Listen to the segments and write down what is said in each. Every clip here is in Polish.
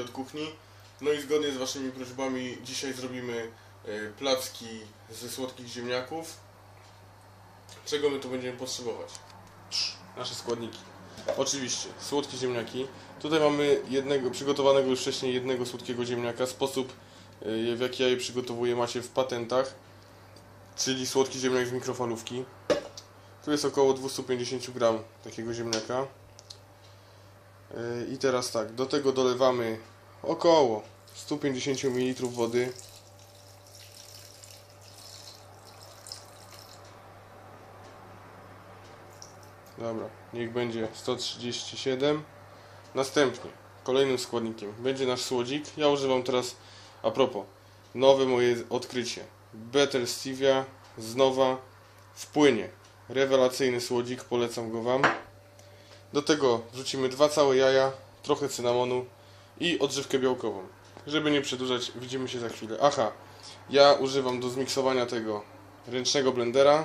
od kuchni. No i zgodnie z Waszymi prośbami dzisiaj zrobimy e, placki ze słodkich ziemniaków. Czego my tu będziemy potrzebować? Nasze składniki. Oczywiście, słodkie ziemniaki. Tutaj mamy jednego, przygotowanego już wcześniej jednego słodkiego ziemniaka. Sposób, e, w jaki ja je przygotowuję, macie w patentach. Czyli słodki ziemniak z mikrofalówki. Tu jest około 250 gram takiego ziemniaka. I teraz tak, do tego dolewamy około 150 ml wody. Dobra, niech będzie 137. Następnie, kolejnym składnikiem będzie nasz słodzik. Ja używam teraz, a propos, nowe moje odkrycie. Better Stevia z nowa w płynie. Rewelacyjny słodzik, polecam go Wam. Do tego wrzucimy dwa całe jaja, trochę cynamonu i odżywkę białkową. Żeby nie przedłużać, widzimy się za chwilę. Aha, ja używam do zmiksowania tego ręcznego blendera.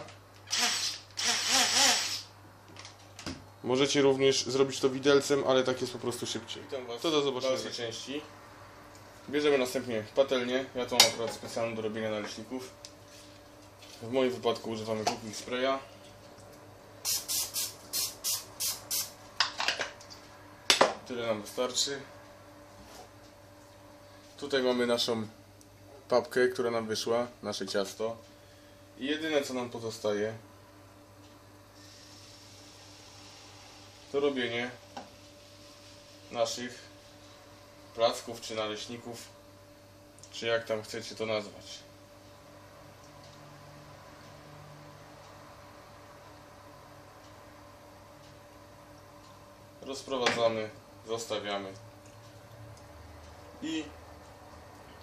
Możecie również zrobić to widelcem, ale tak jest po prostu szybciej. To do zobaczenia w części. Bierzemy następnie patelnię. Ja tą mam akurat specjalną do robienia naleśników. W moim wypadku używamy cooking spraya. Tyle nam wystarczy. Tutaj mamy naszą papkę, która nam wyszła, nasze ciasto. I jedyne co nam pozostaje to robienie naszych placków czy naleśników, czy jak tam chcecie to nazwać. Rozprowadzamy, zostawiamy i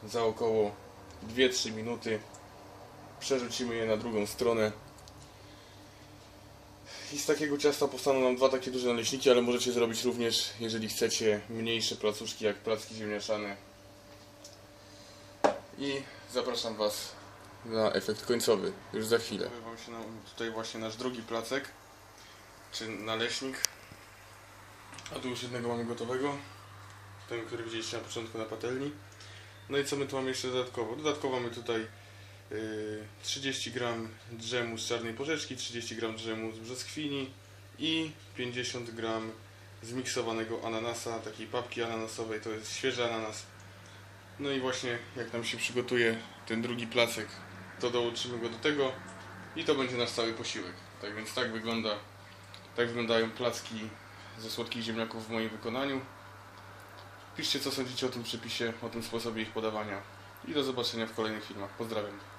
za około 2-3 minuty przerzucimy je na drugą stronę. I z takiego ciasta powstaną nam dwa takie duże naleśniki, ale możecie zrobić również, jeżeli chcecie, mniejsze placuszki, jak placki ziemniaczane. I zapraszam Was na efekt końcowy, już za chwilę. Wam się tutaj właśnie nasz drugi placek, czy naleśnik. A tu już jednego mamy gotowego. Ten, który widzieliście na początku na patelni. No i co my tu mamy jeszcze dodatkowo? Dodatkowo mamy tutaj yy, 30 gram drzemu z czarnej porzeczki, 30 gram drzemu z brzoskwini i 50 gram zmiksowanego ananasa, takiej papki ananasowej, to jest świeży ananas. No i właśnie jak nam się przygotuje ten drugi placek, to dołączymy go do tego i to będzie nasz cały posiłek. Tak więc tak wygląda, tak wyglądają placki ze słodkich ziemniaków w moim wykonaniu. Piszcie co sądzicie o tym przepisie, o tym sposobie ich podawania i do zobaczenia w kolejnych filmach. Pozdrawiam.